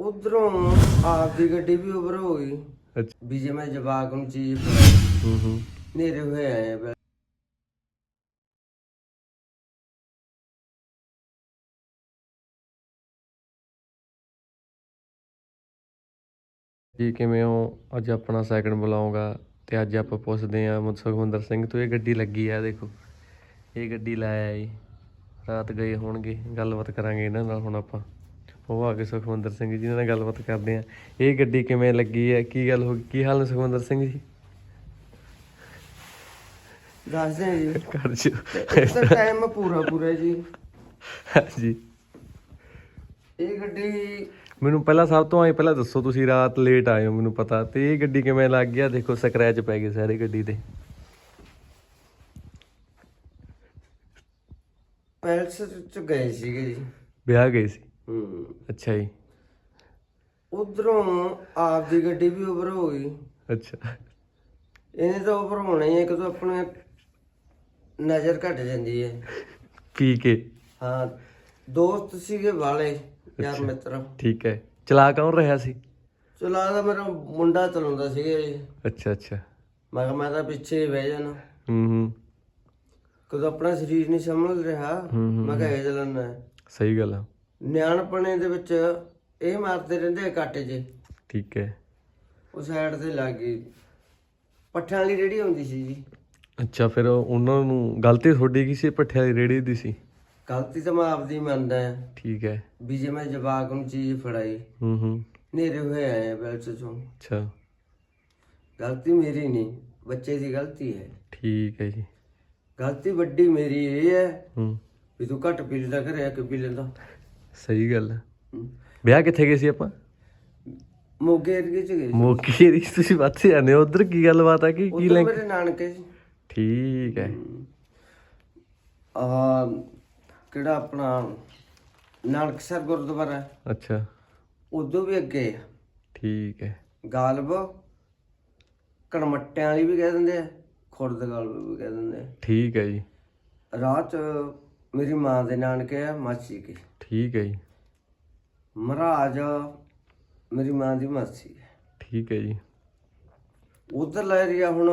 ਉਧਰੋਂ ਆਪ ਦੀ ਗੱਡੀ ਵੀ ਉਬਰ ਹੋ ਗਈ। ਅੱਛਾ। ਵੀ ਜੇ ਮੈਂ ਜਵਾਕ ਨੂੰ ਚੀਜ਼ ਹੂੰ ਹੂੰ। ਨੇਰੇ ਹੋਏ ਆਏ ਆ ਬੈ- ਜੀ ਕਿਵੇਂ ਹੋ? ਅੱਜ ਆਪਣਾ ਸੈਕਿੰਡ ਬੁਲਾਉਂਗਾ ਤੇ ਅੱਜ ਆਪਾਂ ਪੁੱਛਦੇ ਆਂ ਸੁਖਵਿੰਦਰ ਸਿੰਘ ਤੋਂ ਇਹ ਗੱਡੀ ਲੱਗੀ ਆ ਦੇਖੋ। ਇਹ ਗੱਡੀ ਲਾਇਆ ਜੀ। ਰਾਤ ਗਏ ਹੋਣਗੇ ਗੱਲਬਾਤ ਕਰਾਂਗੇ ਇਹਨਾਂ ਨਾਲ ਹੁਣ ਆਪਾਂ। ਉਹ ਆ ਕੇ ਸੁਖਵਿੰਦਰ ਸਿੰਘ ਜੀ ਨਾਲ ਗੱਲਬਾਤ ਕਰਦੇ ਆਂ। ਇਹ ਗੱਡੀ ਕਿਵੇਂ ਲੱਗੀ ਹੈ? ਕੀ ਗੱਲ ਹੋ ਗਈ? ਕੀ ਹਾਲ ਨੇ ਸੁਖਵਿੰਦਰ ਸਿੰਘ ਜੀ? ਦੱਸਦੇ ਆ ਜੀ। ਕਰ ਜੀ ਇੱਕ ਤਾਂ ਟਾਈਮ ਪੂਰਾ ਪੂਰਾ ਜੀ। ਜੀ। ਇਹ ਗੱਡੀ ਮੈਨੂੰ ਪਹਿਲਾਂ ਸਭ ਤੋਂ ਆਏ ਪਹਿਲਾਂ ਦੱਸੋ ਤੁਸੀਂ ਰਾਤ ਲੇਟ ਆਏ ਹੋ ਮੈਨੂੰ ਪਤਾ। ਤੇ ਇਹ ਗੱਡੀ ਕਿਵੇਂ ਲੱਗ ਗਿਆ ਦੇਖੋ ਸਕ੍ਰੈਚ ਪੈ ਗਏ ਸਾਰੇ ਗੱਡੀ ਤੇ। ਪੈਲਸ ਚ ਗਏ ਸੀਗੇ ਜੀ। ਵਿਆਹ ਗਏ ਸੀ? ਹੂੰ। ਅੱਛਾ ਜੀ। ਉਧਰੋਂ ਆਪ ਦੀ ਗੱਡੀ ਵੀ ਉਬਰ ਹੋ ਗਈ। ਅੱਛਾ। ਇਹਨੇ ਤਾਂ ਉਬਰ ਹੋਣਾ ਹੀ ਹੈ ਕਿ ਆਪਣੇ ਨਜ਼ਰ ਘਟ ਜਾਂਦੀ ਹੈ। ਪੀ ਕੇ? ਹਾਂ ਦੋਸਤ ਸੀਗੇ ਵਾਲੇ ਯਾਰ ਮਿੱਤਰ। ਠੀਕ ਹੈ। ਚਲਾ ਕੌਣ ਰਿਹਾ ਸੀ? ਚਲਾ ਦਾ ਮੇਰਾ ਮੁੰਡਾ ਚਲਾਉਂਦਾ ਸੀਗਾ ਜੀ। ਅੱਛਾ ਅੱਛਾ। ਮੈਂ ਕਿਹਾ ਮੈਂ ਤਾਂ ਪਿੱਛੇ ਹੀ ਬਹਿ ਜਾਣਾ। ਹੂੰ ਹੂੰ। ਕਦੋਂ ਆਪਣਾ ਸਰੀਰ ਨਹੀਂ ਸੰਭਲ ਰਿਹਾ। ਹੂੰ, ਹੂੰ, ਮੈਂ ਕਿਹਾ ਇਹ ਚਲਾਉਣਾ ਹੈ ਸਹੀ ਗੱਲ ਆ। ਨਿਆਣਪਣੇ ਦੇ ਵਿੱਚ ਇਹ ਮਾਰਦੇ ਰਹਿੰਦੇ ਆ ਕੱਟ ਜੇ। ਠੀਕ ਹੈ। ਉਹ ਸਾਈਡ ਤੇ ਲੱਗ ਗਈ। ਪੱਠਿਆਂ ਵਾਲੀ ਰੇੜੀ ਹੁੰਦੀ ਸੀ ਜੀ। ਅੱਛਾ ਫਿਰ ਉਹਨਾਂ ਨੂੰ ਗਲਤੀ ਤੁਹਾਡੀ ਕੀ ਸੀ? ਪੱਠਿਆਂ ਦੀ ਰੇੜੀ ਦੀ ਸੀ। ਗਲਤੀ ਤਾਂ ਮੈਂ ਆਪਦੀ ਮੰਨਦਾ ਹਾਂ। ਠੀਕ ਹੈ। ਵੀ ਜੇ ਮੈਂ ਜਵਾਕ ਨੂੰ ਚੀਜ਼ ਫੜਾਈ ਹੂੰ ਹੂੰ। ਨੇਰੇ ਹੋਏ ਆਏ ਆ ਬੈਲਸ ਚੋਂ। ਅੱਛਾ। ਗਲਤੀ ਮੇਰੀ ਨਹੀਂ ਬੱਚੇ ਦੀ ਗਲਤੀ ਹੈ। ਠੀਕ ਹੈ ਜੀ। ਗਲਤੀ ਵੱਡੀ ਮੇਰੀ ਇਹ ਹੈ ਹੂੰ। ਵੀ ਤੂੰ ਘੱਟ ਪੀ ਲੈਂਦਾ ਘਰੇ ਆ ਕੇ ਪੀ ਲੈਂਦਾ। ਸਹੀ ਗੱਲ ਹੈ। ਵਿਆਹ ਕਿੱਥੇ ਗਏ ਸੀ ਆਪਾਂ? ਮੋਗੇ ਏਰੀਏ ਚ ਗਏ। ਮੋਕੀ ਦੀ ਤੁਸੀਂ ਵੱਧ ਜਾਂਦੇ ਹੋ। ਉਧਰ ਕੀ ਗੱਲਬਾਤ ਆ? ਕਿ ਕੀ ਉੱਧਰ ਲਿੰਕ ਮੇਰੇ ਨਾਨਕੇ ਸੀ। ਠੀਕ ਹੈ। ਆ ਕਿਹੜਾ ਆਪਣਾ ਨਾਨਕਸਰ ਗੁਰਦੁਆਰਾ ਅੱਛਾ। ਉਦੋਂ ਵੀ ਅੱਗੇ ਆ। ਠੀਕ ਹੈ। ਗਾਲਬ ਕੜਮੱਟਿਆਂ ਵਾਲੀ ਵੀ ਕਹਿ ਦਿੰਦੇ ਆ ਖੁਰਦ ਗਾਲਬ ਵੀ ਕਹਿ ਦਿੰਦੇ ਠੀਕ ਹੈ ਜੀ। ਰਾਹ ਚ ਮੇਰੀ ਮਾਂ ਦੇ ਨਾਨਕੇ ਆ ਮਾਸੀ ਕੀ। ਠੀਕ ਹੈ ਜੀ। ਮਹਾਰਾਜ ਮੇਰੀ ਮਾਂ ਦੀ ਮਾਸੀ ਹੈ। ਠੀਕ ਹੈ ਜੀ। ਉਧਰ ਏਰੀਆ ਹੁਣ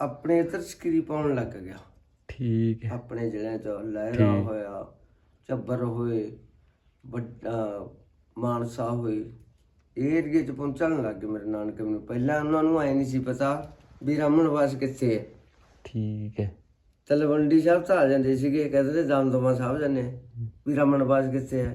ਆਪਣੇ ਇੱਧਰ ਸਕਰੀ ਪਾਉਣ ਲੱਗ ਗਿਆ। ਠੀਕ ਹੈ। ਆਪਣੇ ਜ਼ਿਲ੍ਹਿਆਂ ਚ ਲਹਿਰਾ ਠੀਕ। ਹੋਇਆ ਚੱਬਰ ਹੋਏ ਵੱਡਾ ਮਾਨਸਾ ਹੋਏ ਇਹ ਏਰੀਏ ਚ ਪਹੁੰਚਣ ਲੱਗ ਗਏ ਮੇਰੇ ਨਾਨਕੇ ਮੈਨੂੰ। ਪਹਿਲਾਂ ਉਹਨਾਂ ਨੂੰ ਐ ਨਹੀਂ ਸੀ ਪਤਾ ਵੀ ਰਾਮਣਵਾਸ ਕਿੱਥੇ ਹੈ। ਠੀਕ ਹੈ। ਤਲਵੰਡੀ ਸਾਹਿਬ ਤਾਂ ਆ ਜਾਂਦੇ ਸੀਗੇ ਕਹਿੰਦੇ ਤੇ ਦਮਦਮਾ ਸਾਹਿਬ ਜਾਂਦੇ ਆ। ਵੀ ਰਾਮਣਵਾਸ ਕਿੱਥੇ